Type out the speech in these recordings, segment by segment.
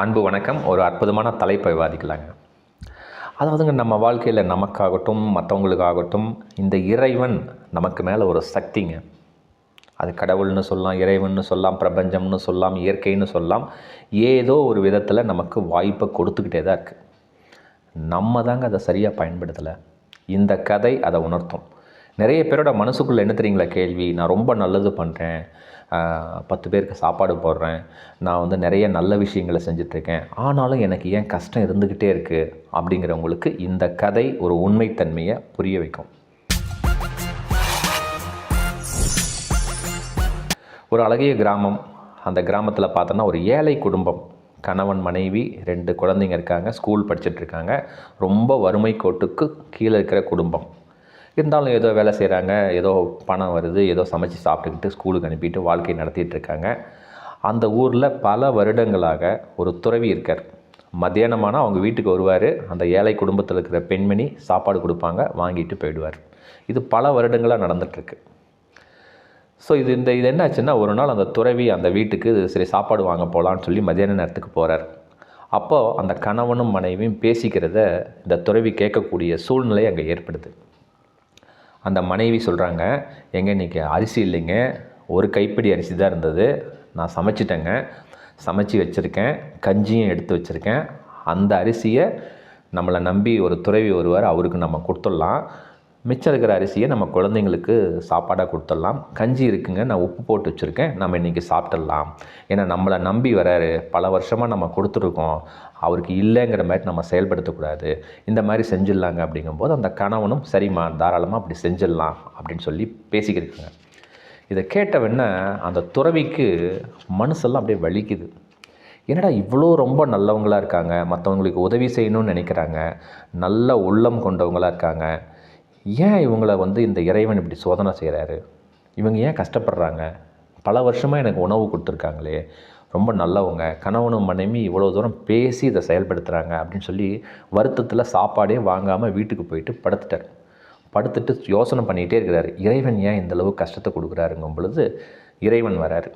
அன்பு வணக்கம். ஒரு அற்புதமான தலைப்பை விவாதிக்கலாங்க. அதாவதுங்க நம்ம வாழ்க்கையில் நமக்காகட்டும் மற்றவங்களுக்காகட்டும் இந்த இறைவன் நமக்கு மேலே ஒரு சக்திங்க. அது கடவுள்னு சொல்லலாம் இறைவன்னு சொல்லலாம் பிரபஞ்சம்னு சொல்லலாம் இயற்கைன்னு சொல்லலாம். ஏதோ ஒரு விதத்தில் நமக்கு வாய்ப்பை கொடுத்துக்கிட்டே தான் இருக்குது நம்ம தாங்க அதை சரியாக பயன்படுத்தலை. இந்த கதை அதை உணர்த்தும். நிறைய பேரோட மனசுக்குள்ளே என்ன தெரியுங்களா கேள்வி? நான் ரொம்ப நல்லது பண்ணுறேன் பத்து பேருக்கு சாப்பாடு போடுறேன். நான் வந்து நிறைய நல்ல விஷயங்களை செஞ்சிட்ருக்கேன். ஆனாலும் எனக்கு ஏன் கஷ்டம் இருந்துக்கிட்டே இருக்குது அப்படிங்கிறவங்களுக்கு இந்த கதை ஒரு உண்மைத்தன்மையை புரிய வைக்கும். ஒரு அழகிய கிராமம். அந்த கிராமத்தில் பார்த்தோன்னா ஒரு ஏழை குடும்பம். கணவன் மனைவி ரெண்டு குழந்தைங்க இருக்காங்க. ஸ்கூல் படிச்சுட்ருக்காங்க. ரொம்ப வறுமை கோட்டுக்கு கீழே இருக்கிற குடும்பம். இருந்தாலும் ஏதோ வேலை செய்கிறாங்க ஏதோ பணம் வருது ஏதோ சமைச்சு சாப்பிட்டுக்கிட்டு ஸ்கூலுக்கு அனுப்பிட்டு வாழ்க்கை நடத்திட்டு இருக்காங்க. அந்த ஊரில் பல வருடங்களாக ஒரு துறவி இருக்கார். மத்தியானமானால் அவங்க வீட்டுக்கு வருவார். அந்த ஏழை குடும்பத்தில் இருக்கிற பெண்மணி சாப்பாடு கொடுப்பாங்க வாங்கிட்டு போயிடுவார். இது பல வருடங்களாக நடந்துகிட்ருக்கு ஸோ இது இந்த இது என்னாச்சுன்னா ஒரு நாள் அந்த துறவி அந்த வீட்டுக்கு சரி சாப்பாடு வாங்க போகலான்னு சொல்லி மதியான நேரத்துக்கு போகிறார் அப்போது அந்த கணவனும் மனைவியும் பேசிக்கிறத இந்த துறவி கேட்கக்கூடிய சூழ்நிலை அங்கே ஏற்படுது. அந்த மனைவி சொல்கிறாங்க எங்க இன்றைக்கி அரிசி இல்லைங்க. ஒரு கைப்பிடி அரிசி தான் இருந்தது. நான் சமைச்சிட்டேங்க. சமைச்சு வச்சுருக்கேன். கஞ்சியும் எடுத்து வச்சுருக்கேன். அந்த அரிசியை நம்மளை நம்பி ஒரு துறவி ஒருவர் அவருக்கு நம்ம கொடுத்துடலாம். மிச்சம் இருக்கிற அரிசியை நம்ம குழந்தைங்களுக்கு சாப்பாடாக கொடுத்துடலாம். கஞ்சி இருக்குங்க. நான் உப்பு போட்டு வச்சுருக்கேன். நம்ம இன்றைக்கி சாப்பிட்டுடலாம். ஏன்னா நம்மளை நம்பி வராரு பல வருஷமாக நம்ம கொடுத்துருக்கோம் அவருக்கு இல்லைங்கிற மாதிரி நம்ம செயல்படுத்தக்கூடாது இந்த மாதிரி செஞ்சிடலாங்க அப்படிங்கும்போது அந்த கணவனும் சரிம்மா தாராளமாக அப்படி செஞ்சிடலாம் அப்படின்னு சொல்லி பேசிக்கிருக்காங்க. இதை கேட்டவொடனே அந்த துறவிக்கு மனசெல்லாம் அப்படியே வலிக்குது. என்னடா இவ்வளோ ரொம்ப நல்லவங்களாக இருக்காங்க மற்றவங்களுக்கு உதவி செய்யணும்னு நினைக்கிறாங்க நல்ல உள்ளம் கொண்டவங்களாக இருக்காங்க. ஏன் இவங்களை வந்து இந்த இறைவன் இப்படி சோதனை செய்கிறாரு இவங்க ஏன் கஷ்டப்படுறாங்க? பல வருஷமாக எனக்கு உணவு கொடுத்துருக்காங்களே ரொம்ப நல்லவங்க. கணவனும் மனைவி இவ்வளோ தூரம் பேசி இதை செயல்படுத்துகிறாங்க அப்படின்னு சொல்லி வருத்தத்தில் சாப்பாடே வாங்காமல் வீட்டுக்கு போயிட்டு படுத்துட்டார். படுத்துட்டு யோசனை பண்ணிகிட்டே இருக்கிறார். இறைவன் ஏன் இந்தளவு கஷ்டத்தை கொடுக்குறாருங்கும் பொழுது இறைவன் வராரு.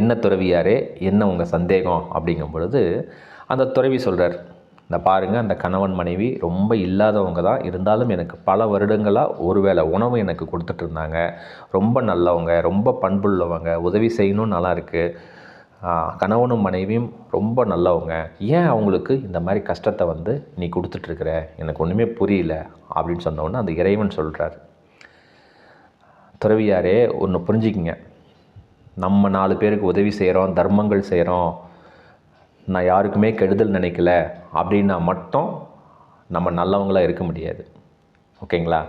என்ன துறவியாரே என்ன உங்கள் சந்தேகம்? அப்படிங்கும் பொழுது அந்த துறவி சொல்கிறார் இந்த பாருங்கள் அந்த கணவன் மனைவி ரொம்ப இல்லாதவங்க தான். இருந்தாலும் எனக்கு பல வருடங்களாக ஒருவேளை உணவு எனக்கு கொடுத்துட்ருந்தாங்க ரொம்ப நல்லவங்க ரொம்ப பண்புள்ளவங்க. உதவி செய்யணும் நல்லா இருக்குது கணவனும் மனைவியும் ரொம்ப நல்லவங்க. ஏன் அவங்களுக்கு இந்த மாதிரி கஷ்டத்தை வந்து நீ கொடுத்துட்ருக்குற? எனக்கு ஒன்றுமே புரியல அப்படின்னு சொன்னோன்னே அந்த இறைவன் சொல்கிறார் துறவியாரே ஒன்று புரிஞ்சிக்கிங்க. நம்ம நாலு பேருக்கு உதவி செய்கிறோம் தர்மங்கள் செய்கிறோம் நான் யாருக்குமே கெடுதல் நினைக்கல அப்படின்னா மட்டும் நம்ம நல்லவங்களாக இருக்க முடியாது. ஓகேங்களா?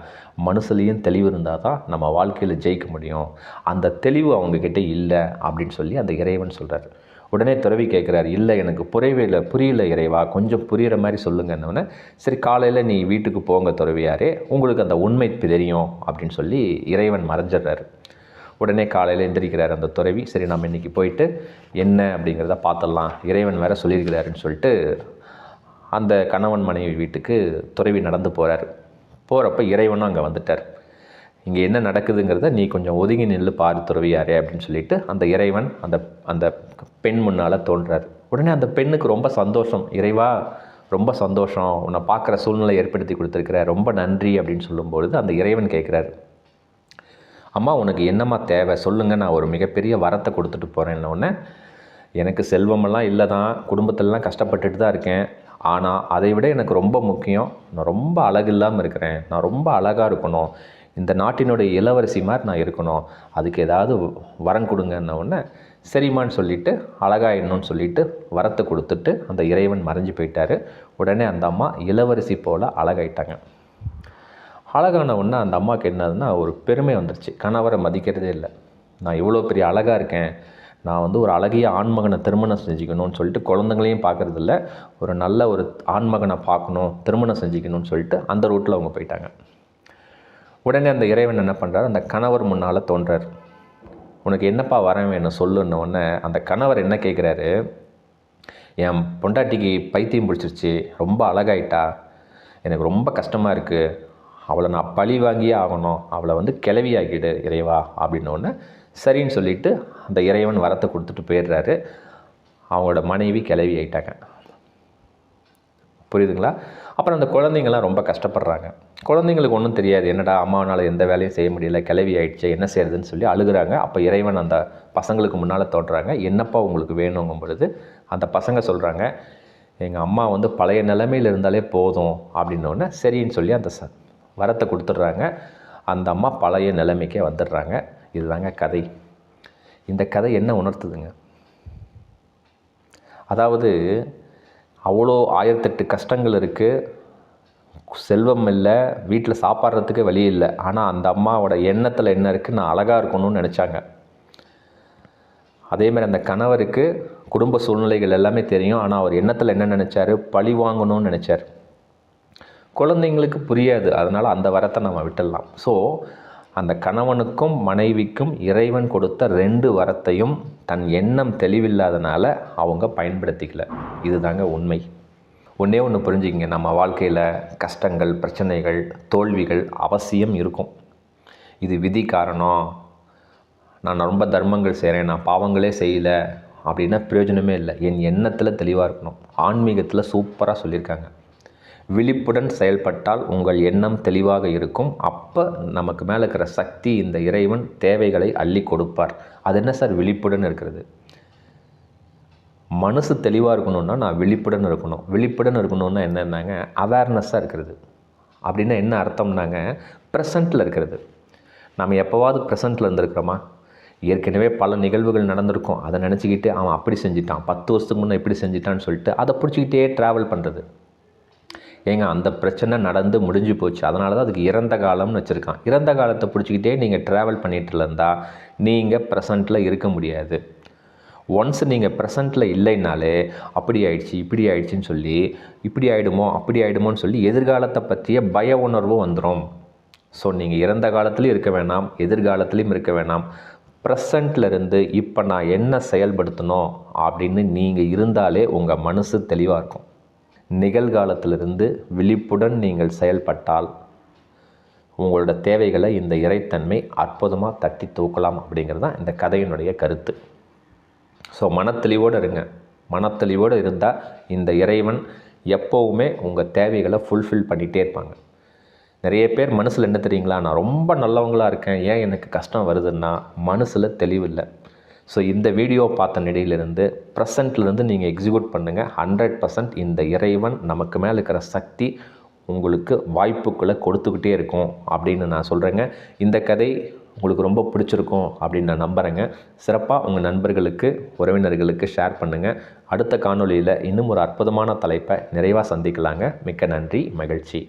மனசுலேயும் தெளிவு இருந்தால் தான் நம்ம வாழ்க்கையில் ஜெயிக்க முடியும். அந்த தெளிவு அவங்கக்கிட்ட இல்லை அப்படின்னு சொல்லி அந்த இறைவன் சொல்கிறார் உடனே துறவி கேட்குறாரு இல்லை எனக்கு புரியவே இல்லை புரியல இறைவா கொஞ்சம் புரிகிற மாதிரி சொல்லுங்கன்னொன்னே சரி காலையில் நீ வீட்டுக்கு போங்க துறவியாரே உங்களுக்கு அந்த உண்மை தெரியும் அப்படின்னு சொல்லி இறைவன் மறைஞ்சிடுறாரு. உடனே காலையில் எந்திரிக்கிறார் அந்த துறவி சரி நம்ம இன்றைக்கி போயிட்டு என்ன அப்படிங்கிறத பார்த்துடலாம் இறைவன் வேறு சொல்லியிருக்கிறாருன்னு சொல்லிட்டு அந்த கணவன் மனைவி வீட்டுக்கு துறவி நடந்து போகிறார் போகிறப்ப இறைவனும் அங்கே வந்துட்டார். இங்கே என்ன நடக்குதுங்கிறத நீ கொஞ்சம் ஒதுங்கி நில்லு பாரு துறவியாரே அப்படின்னு சொல்லிட்டு அந்த இறைவன் அந்த அந்த பெண் முன்னால் தோன்றார். உடனே அந்த பெண்ணுக்கு ரொம்ப சந்தோஷம். இறைவா ரொம்ப சந்தோஷம். உன்னை பார்க்குற சூழ்நிலை ஏற்படுத்தி கொடுத்துருக்குற ரொம்ப நன்றி அப்படின்னு சொல்லும்பொழுது அந்த இறைவன் கேட்குறாரு அம்மா உனக்கு என்னம்மா தேவை? சொல்லுங்கள் நான் ஒரு மிகப்பெரிய வரத்தை கொடுத்துட்டு போகிறேன்னொன்னே எனக்கு செல்வமெல்லாம் இல்லை தான் குடும்பத்திலலாம் கஷ்டப்பட்டுட்டு தான் இருக்கேன். ஆனால் அதை விட எனக்கு ரொம்ப முக்கியம் நான் ரொம்ப அழகு இல்லாமல் இருக்கிறேன் நான் ரொம்ப அழகாக இருக்கணும் இந்த நாட்டினுடைய இளவரசி மாதிரி நான் இருக்கணும் அதுக்கு ஏதாவது வரம் கொடுங்கன்னொடனே சரிம்மான்னு சொல்லிவிட்டு அழகாயிடணும்னு சொல்லிட்டு வரத்தை கொடுத்துட்டு அந்த இறைவன் மறைஞ்சு போயிட்டார். உடனே அந்த அம்மா இளவரசி போல் அழகாயிட்டாங்க. அழகான உடனே அந்த அம்மாவுக்கு என்னதுன்னா ஒரு பெருமை வந்துருச்சு. கணவரை மதிக்கிறதே இல்லை. நான் இவ்வளோ பெரிய அழகாக இருக்கேன் நான் வந்து ஒரு அழகிய ஆண்மகனை திருமணம் செஞ்சுக்கணும்னு சொல்லிட்டு குழந்தைங்களையும் பார்க்குறதில்ல. ஒரு நல்ல ஒரு ஆண்மகனை பார்க்கணும் திருமணம் செஞ்சுக்கணும்னு சொல்லிட்டு அந்த ரூட்டில் அவங்க போயிட்டாங்க. உடனே அந்த இறைவன் என்ன பண்ணுறாரு அந்த கணவர் முன்னால் தோன்றார். உனக்கு என்னப்பா வர வேணும் சொல்லுன்ன உடனே அந்த கணவர் என்ன கேட்குறாரு என் பொண்டாட்டிக்கு பைத்தியம் பிடிச்சிருச்சு ரொம்ப அழகாயிட்டா எனக்கு ரொம்ப கஷ்டமாக இருக்குது அவளை நான் பழி வாங்கியே ஆகணும் அவளை வந்து கிளவி ஆக்கிடு இறைவா அப்படின்னோடனே சரின்னு சொல்லிட்டு அந்த இறைவன் வரத்தை கொடுத்துட்டு போயிடுறாரு. அவங்களோட மனைவி கிளவி ஆயிட்டாங்க. புரியுதுங்களா? அப்புறம் அந்த குழந்தைங்கள்லாம் ரொம்ப கஷ்டப்படுறாங்க. குழந்தைங்களுக்கு ஒன்றும் தெரியாது. என்னடா அம்மாவனால் எந்த வேலையும் செய்ய முடியல கிளவி ஆயிடுச்சு என்ன செய்யறதுன்னு சொல்லி அழுகுறாங்க. அப்போ இறைவன் அந்த பசங்களுக்கு முன்னால் தோன்றாங்க. என்னப்பா உங்களுக்கு வேணுங்கும் பொழுது அந்த பசங்க சொல்கிறாங்க எங்கள் அம்மா வந்து பழைய நிலைமையில் இருந்தாலே போதும் அப்படின்னோடனே சரின்னு சொல்லி அந்த ச வரத்தை கொடுத்துட்றாங்க. அந்த அம்மா பழைய நிலைமைக்கே வந்துடுறாங்க. இதுதாங்க கதை. இந்த கதை என்ன உணர்த்துதுங்க? அதாவது அவ்வளோ ஆயிரத்தெட்டு கஷ்டங்கள் இருக்குது செல்வம் இல்லை வீட்டில் சாப்பிட்றதுக்கு வழி இல்லை. ஆனால் அந்த அம்மாவோட எண்ணத்தில் என்ன இருக்குது நான் அழகாக இருக்கணும்னு நினச்சாங்க. அதேமாதிரி அந்த கணவருக்கு குடும்ப சூழ்நிலைகள் எல்லாமே தெரியும். ஆனால் அவர் எண்ணத்தில் என்ன நினச்சாரு? பழி வாங்கணும்னு நினச்சார். குழந்தைங்களுக்கு புரியாது. அதனால் அந்த வரத்தை நம்ம விட்டுடலாம். ஸோ அந்த கணவனுக்கும் மனைவிக்கும் இறைவன் கொடுத்த ரெண்டு வரத்தையும் தன் எண்ணம் தெளிவில்லாதனால அவங்க பயன்படுத்திக்கல. இதுதாங்க உண்மை. ஒன்றே ஒன்று புரிஞ்சுக்கிங்க. நம்ம வாழ்க்கையில் கஷ்டங்கள் பிரச்சனைகள் தோல்விகள் அவசியம் இருக்கும். இது விதி காரணம். நான் ரொம்ப தர்மங்கள் செய்கிறேன் நான் பாவங்களே செய்யலை அப்படின்னா பிரயோஜனமே இல்லை. என் எண்ணத்தில் தெளிவாக இருக்கணும். ஆன்மீகத்தில் சூப்பராக சொல்லியிருக்காங்க. விழிப்புடன் செயல்பட்டால் உங்கள் எண்ணம் தெளிவாக இருக்கும். அப்போ நமக்கு மேலே இருக்கிற சக்தி இந்த இறைவன் தேவைகளை அள்ளி கொடுப்பார். அது என்ன சார்? விழிப்புடன் இருக்கிறது. மனசு தெளிவாக இருக்கணும்னா நான் விழிப்புடன் இருக்கணும். விழிப்புடன் இருக்கணும்னா என்னென்னாங்க? அவேர்னஸாக இருக்கிறது. அப்படின்னா என்ன அர்த்தம்னாங்க? ப்ரெசண்ட்டில் இருக்கிறது. நம்ம எப்போவாவது ப்ரெசண்ட்டில் இருந்திருக்கிறோமா? ஏற்கனவே பல நிகழ்வுகள் நடந்திருக்கும். அதை நினச்சிக்கிட்டு அவன் அப்படி செஞ்சிட்டான். பத்து வருஷத்துக்கு முன்னே இப்படி செஞ்சிட்டான்னு சொல்லிட்டு அதை பிடிச்சிக்கிட்டே ட்ராவல் பண்ணுறது ஏங்க அந்த பிரச்சனை நடந்து முடிஞ்சு போச்சு. அதனால தான் அதுக்கு இறந்த காலம்னு வச்சுருக்கான். இறந்த காலத்தை பிடிச்சிக்கிட்டே நீங்கள் ட்ராவல் பண்ணிகிட்டு இருந்தால் நீங்கள் ப்ரெசண்ட்டில் இருக்க முடியாது. ஒன்ஸ் நீங்கள் ப்ரெசண்ட்டில் இல்லைனாலே அப்படி ஆயிடுச்சு இப்படி ஆயிடுச்சுன்னு சொல்லி இப்படி ஆகிடுமோ அப்படி ஆகிடுமோன்னு சொல்லி எதிர்காலத்தை பற்றிய பய உணர்வும் வந்துடும் ஸோ நீங்கள் இறந்த காலத்துலேயும் இருக்க வேணாம் எதிர்காலத்துலேயும் இருக்க வேணாம். ப்ரெசண்ட்டில் இருந்து இப்போ நான் என்ன செயல்படுத்தணும் அப்படின்னு நீங்கள் இருந்தாலே உங்கள் மனசு தெளிவாக இருக்கும். நிகழ்காலத்திலிருந்து விழிப்புடன் நீங்கள் செயல்பட்டால் உங்களோட தேவைகளை இந்த இறைத்தன்மை அற்புதமாக தட்டி தூக்கலாம் அப்படிங்கிறது தான் இந்த கதையினுடைய கருத்து. ஸோ மனத்தெளிவோடு இருங்க. மனத்தெளிவோடு இருந்தால் இந்த இறைவன் எப்போவுமே உங்கள் தேவைகளை ஃபுல்ஃபில் பண்ணிகிட்டே இருப்பாங்க. நிறைய பேர் மனசில் என்ன தெரியுங்களா? நான் ரொம்ப நல்லவங்களாக இருக்கேன். ஏன் எனக்கு கஷ்டம் வருதுன்னா? மனசில் தெளிவில்லை ஸோ இந்த வீடியோ பார்த்த நிலையிலிருந்து ப்ரெசண்ட்லேருந்து நீங்கள் எக்ஸிக்யூட் பண்ணுங்கள் ஹண்ட்ரட் பர்சன்ட் இந்த இறைவன் நமக்கு மேலே இருக்கிற சக்தி உங்களுக்கு வாய்ப்புகளை கொடுத்துக்கிட்டே இருக்கும் அப்படின்னு நான் சொல்கிறேங்க இந்த கதை உங்களுக்கு ரொம்ப பிடிச்சிருக்கும் அப்படின்னு நான் நம்புகிறேங்க சிறப்பாக உங்கள் நண்பர்களுக்கு உறவினர்களுக்கு ஷேர் பண்ணுங்கள் அடுத்த காணொளியில் இன்னும் ஒரு அற்புதமான தலைப்பை நிறைவாக சந்திக்கலாங்க. மிக்க நன்றி மகிழ்ச்சி.